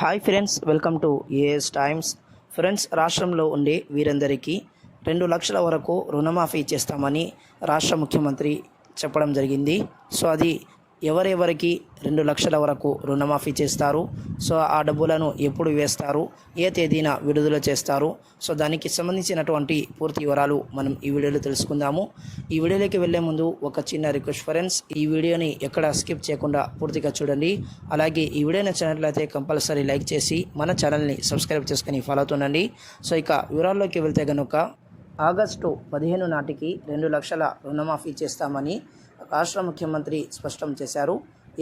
Hi friends welcome to AS Times friends రాష్ట్రంలో ఉండే వీరందరికీ రెండు లక్షల వరకు రుణమాఫీ చేస్తామని రాష్ట్ర ముఖ్యమంత్రి చెప్పడం జరిగింది. సో అది ఎవరెవరికి రెండు లక్షల వరకు రుణమాఫీ చేస్తారు? సో ఆ డబ్బులను ఎప్పుడు వేస్తారు? ఏ తేదీన విడుదల చేస్తారు? సో దానికి సంబంధించినటువంటి పూర్తి వివరాలు మనం ఈ వీడియోలో తెలుసుకుందాము. ఈ వీడియోలోకి వెళ్ళే ముందు ఒక చిన్న రిక్వెస్ట్ ఫ్రెండ్స్ ఈ వీడియోని ఎక్కడ స్కిప్ చేయకుండా పూర్తిగా చూడండి. అలాగే ఈ వీడియో నచ్చినట్లయితే కంపల్సరీ లైక్ చేసి మన ఛానల్ని సబ్స్క్రైబ్ చేసుకొని ఫాలో అవుతుండండి. సో ఇక వివరాల్లోకి వెళ్తే కనుక ఆగస్టు పదిహేను నాటికి రెండు లక్షల రుణమాఫీ చేస్తామని రాష్ట్ర ముఖ్యమంత్రి స్పష్టం చేశారు.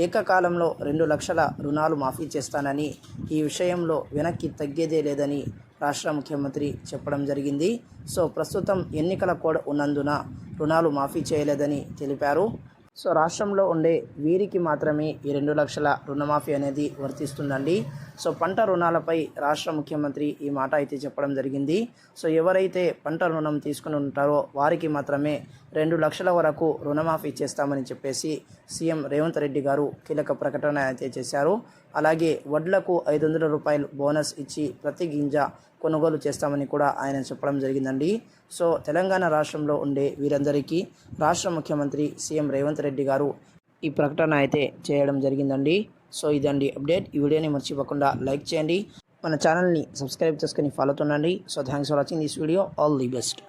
ఏకకాలంలో రెండు లక్షల రుణాలు మాఫీ చేస్తానని ఈ విషయంలో వెనక్కి తగ్గేదే లేదని రాష్ట్ర ముఖ్యమంత్రి చెప్పడం జరిగింది. సో ప్రస్తుతం ఎన్నికల కోడ్ ఉన్నందున రుణాలు మాఫీ చేయలేదని తెలిపారు. సో రాష్ట్రంలో ఉండే వీరికి మాత్రమే ఈ రెండు లక్షల రుణమాఫీ అనేది వర్తిస్తుందండి. సో పంట రుణాలపై రాష్ట్ర ముఖ్యమంత్రి ఈ మాట అయితే చెప్పడం జరిగింది. సో ఎవరైతే పంట రుణం తీసుకుని ఉంటారో వారికి మాత్రమే రెండు లక్షల వరకు రుణమాఫీ చేస్తామని చెప్పేసి సీఎం రేవంత్ రెడ్డి గారు కీలక ప్రకటన అయితే చేశారు. అలాగే వడ్లకు ఐదు వందల రూపాయలు బోనస్ ఇచ్చి ప్రతి గింజ కొనుగోలు చేస్తామని కూడా ఆయన చెప్పడం జరిగిందండి. సో తెలంగాణ రాష్ట్రంలో ఉండే వీరందరికీ రాష్ట్ర ముఖ్యమంత్రి సీఎం రేవంత్ రెడ్డి గారు ఈ ప్రకటన అయితే చేయడం జరిగిందండి. సో ఇదండి అప్డేట్. ఈ వీడియోని మర్చిపోకుండా లైక్ చేయండి. మన ఛానల్ని సబ్స్క్రైబ్ చేసుకుని follow అవుతుండండి. So thanks for watching this video. All the best.